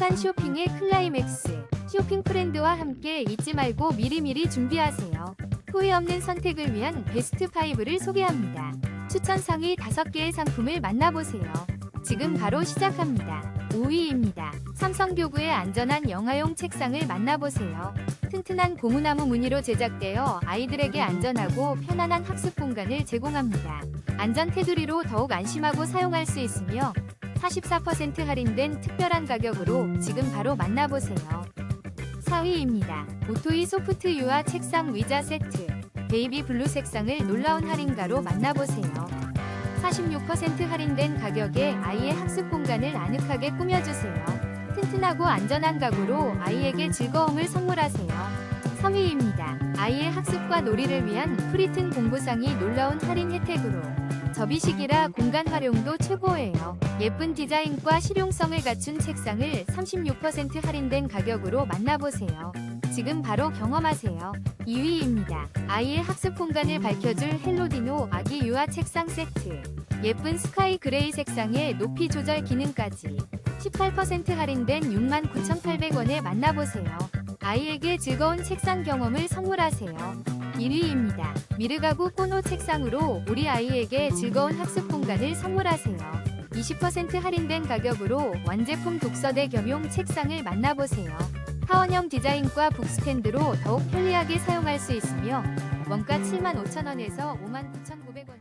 행복한 쇼핑의 클라이맥스. 쇼핑 프렌드와 함께 잊지 말고 미리미리 준비하세요. 후회 없는 선택을 위한 베스트 5를 소개합니다. 추천 상위 5개의 상품을 만나보세요. 지금 바로 시작합니다. 5위입니다. 삼성교구의 안전한 영화용 책상을 만나보세요. 튼튼한 고무나무 무늬로 제작되어 아이들에게 안전하고 편안한 학습 공간을 제공합니다. 안전 테두리로 더욱 안심하고 사용할 수 있으며 44% 할인된 특별한 가격으로 지금 바로 만나보세요. 4위입니다. 오토이 소프트 유아 책상 의자 세트 베이비 블루 색상을 놀라운 할인가로 만나보세요. 46% 할인된 가격에 아이의 학습 공간을 아늑하게 꾸며주세요. 튼튼하고 안전한 가구로 아이에게 즐거움을 선물하세요. 3위입니다. 아이의 학습과 놀이를 위한 프리튼 공부상이 놀라운 할인 혜택으로 접이식이라 공간 활용도 최고예요. 예쁜 디자인과 실용성을 갖춘 책상을 36% 할인된 가격으로 만나보세요. 지금 바로 경험하세요. 2위입니다. 아이의 학습 공간을 밝혀줄 헬로디노 아기 유아 책상 세트. 예쁜 스카이 그레이 색상의 높이 조절 기능까지 18% 할인된 69,800원에 만나보세요. 아이에게 즐거운 책상 경험을 선물하세요. 1위입니다. 미르가구 꼬노 책상으로 우리 아이에게 즐거운 학습 공간을 선물하세요. 20% 할인된 가격으로 완제품 독서대 겸용 책상을 만나보세요. 타원형 디자인과 북스탠드로 더욱 편리하게 사용할 수 있으며 원가 75,000원에서 59,900원